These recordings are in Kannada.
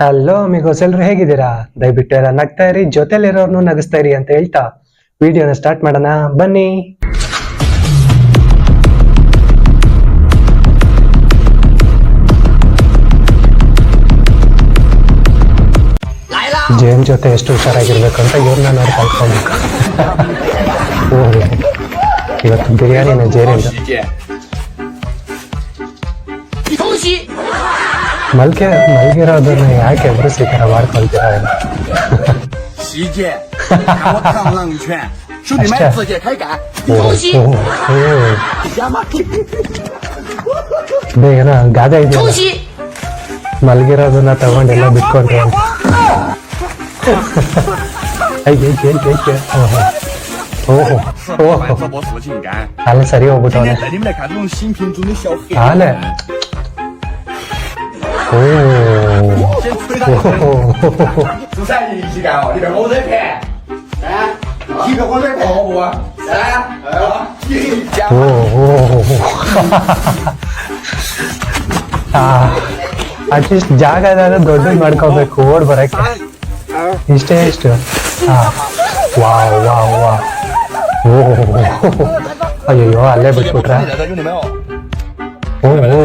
ಹಲೋ ಅಮಿಗೋಸ್ ಎಲ್ರು ಹೇಗಿದ್ದೀರಾ? ದಯವಿಟ್ಟು ಎಲ್ಲ ನಗ್ತಾ ಇರಿ ಜೊತೆಲಿರೋರ್ನು ನಗಿಸ್ತಾ ಇರಿ ಅಂತ ಹೇಳ್ತಾ ವಿಡಿಯೋನ ಸ್ಟಾರ್ಟ್ ಮಾಡೋಣ ಬನ್ನಿ. ಜೇನ್ ಜೊತೆ ಎಷ್ಟು ಹುಷಾರಾಗಿರ್ಬೇಕು ಅಂತ ಇವ್ರನ್ನ ನೋಡಿ ಕಲ್ತ್ಕೊಂಡು ಇವತ್ತು ಬಿರಿಯಾನಿನ ಜೇರಿಂದ ಮಲ್ಕೆ ಮಲ್ಗಿರೋದನ್ನ ಯಾಕೆ ಎದುರಿಸಿ ಈ ಥರ ಮಾಡ್ಕೊಳ್ತೀರಾ ಬೇಗನ ಗಾದ ಇದೆಯಲ್ಲ ಮಲ್ಗಿರೋದನ್ನ ತಗೊಂಡೆಲ್ಲ ಬಿಟ್ಕೊಂಡ್ರೆ ಓಹೋ ಓಹೋ ಅಲ್ಲ ಸರಿ ಹೋಗ್ಬಿಟ್ಟು ಅಲ್ಲೇ สุสานยี่สิบเก้าที่เป็นโอเซ่แพ้นะที่เป็นโอเซ่แพ้ของบัวนะเออยี่สิบเก้าโอ้โห ಅಟ್ಲೀಸ್ಟ್ ಜಾಗ ಏನಾದ್ರು ದೊಡ್ಡದು ಮಾಡ್ಕೋಬೇಕು ಓಡ್ ಬರಕ್ಕೆ ಇಷ್ಟೇ ಇಷ್ಟು ವಾವ್ ವಾವ್ ವಾವ್ ಓ ಅಯ್ಯೋ ಅಲ್ಲೇ ಬಿಟ್ಬಿಟ್ರ ಓ ಓ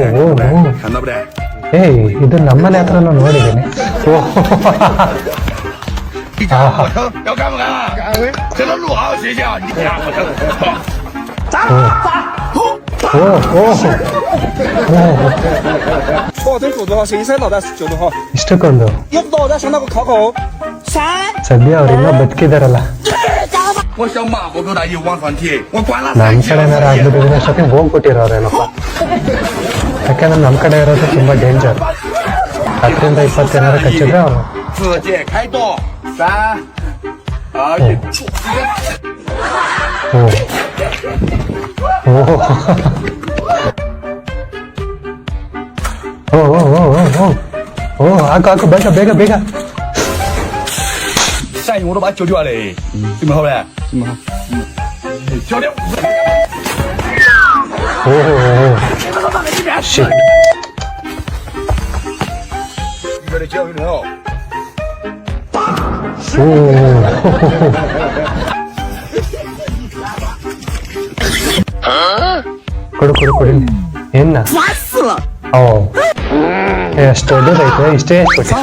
ಏಯ್ ಇದು ನಮ್ಮನೆ ಹತ್ರ ನೋಡಿದ್ದೀನಿ. ಇಷ್ಟಕ್ಕೊಂದು. ಸದ್ಯ ಅವ್ರಿಂದ ಬದುಕಿದಾರಲ್ಲ. ನಮ್ ಕಡೆ ಏನಾರ ಆಗ್ಬಿಟ್ಟಿದ್ರೆ ಅಷ್ಟೊತ್ತಿಗೆ ಹೋಗ್ಬಿಟ್ಟಿರೋ ಅವ್ರೇನಪ್ಪ ಯಾಕಂದ್ರೆ ನಮ್ಮ ಕಡೆ ಇರೋದು ತುಂಬಾ ಡೇಂಜರ್ ಹತ್ತರಿಂದ ಇಪ್ಪತ್ತು ಏನಾರು ಕಚ್ಚಿದ್ರೆ ಅವನು 直接开动，三，二一， ಓ ಓ ಓ ಓ ಓ ಓ ಓ ಹಾಕು ಹಾಕು ಬೇಗ ಬೇಗ ಬೇಗ 三一我都把救救了嘞，准备好了？准备好。教练， ಓ ಓ that shit. You better tell him to help. ಕೊಡು ಕೊಡು ಕೊಡಿ ಏನ ಓ ಎಷ್ಟು ದೊಡ್ಡದೈತೆ ಇಷ್ಟೇ ಕೊಟ್ಟ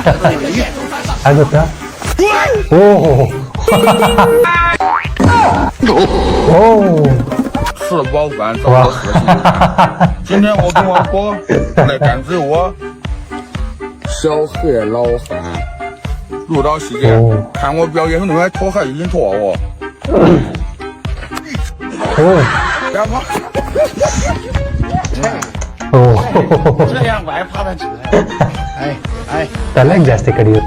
ಆಗುತ್ತಾ ಓಹೋ 老板找么喝酒今天我跟我哥来感醉我小黑老汉入到世界看我表演你们个脱鞋已经脱了我？哦。这样我还怕他折呀？哎哎。the lingesticle youth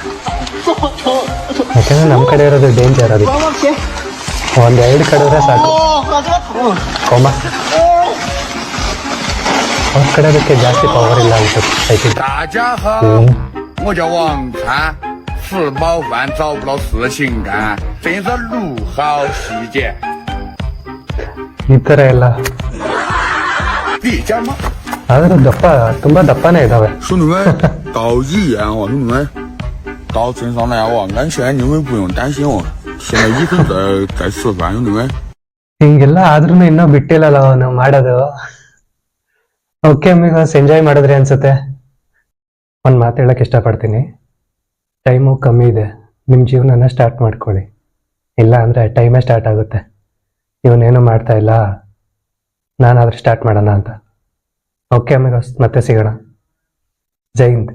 ನಮ್ಮ ಕಡೆ ಇರೋದು ಡೇಂಜರ್ ಅದು. ಒಂದು ಎರಡು ಕಡೆ ಸಾಕು. ಕೋಮ. ಅವ್ರ ಕಡೆ ಅದಕ್ಕೆ ಜಾಸ್ತಿ ಪವರ್ ಇಲ್ಲ ಅನ್ಸುತ್ತೆ ಸೈಕಲ್ ಈ ತರ ಎಲ್ಲ. ಆದ್ರೆ ದಪ್ಪ ತುಂಬಾ ದಪ್ಪನೇ ಇದಾವೆ. 到医院哦，兄弟们，到镇上来哦，安全你们不用担心哦。现在医生在在吃饭，兄弟们。 ಹಿಂಗೆಲ್ಲ ಆದ್ರೂ ಇನ್ನೂ ಬಿಟ್ಟಿಲ್ಲಲ್ಲ ಅವನು ಮಾಡೋದು ಓಕೆ ಅಮ್ಮಿಗೋಸ್ ಎಂಜಾಯ್ ಮಾಡಿದ್ರಿ ಅನ್ಸುತ್ತೆ ಒಂದು ಮಾತು ಹೇಳಕ್ ಇಷ್ಟಪಡ್ತೀನಿ ಟೈಮು ಕಮ್ಮಿ ಇದೆ ನಿಮ್ಮ ಜೀವನನ ಸ್ಟಾರ್ಟ್ ಮಾಡ್ಕೊಳ್ಳಿ ಇಲ್ಲ ಅಂದರೆ ಟೈಮೇ ಸ್ಟಾರ್ಟ್ ಆಗುತ್ತೆ ಇವನೇನು ಮಾಡ್ತಾ ಇಲ್ಲ ನಾನಾದ್ರೂ ಸ್ಟಾರ್ಟ್ ಮಾಡೋಣ ಅಂತ ಓಕೆ ಅಮ್ಮಿಗೋಸ್ ಮತ್ತೆ ಸಿಗೋಣ ಜೈ ಹಿಂದ್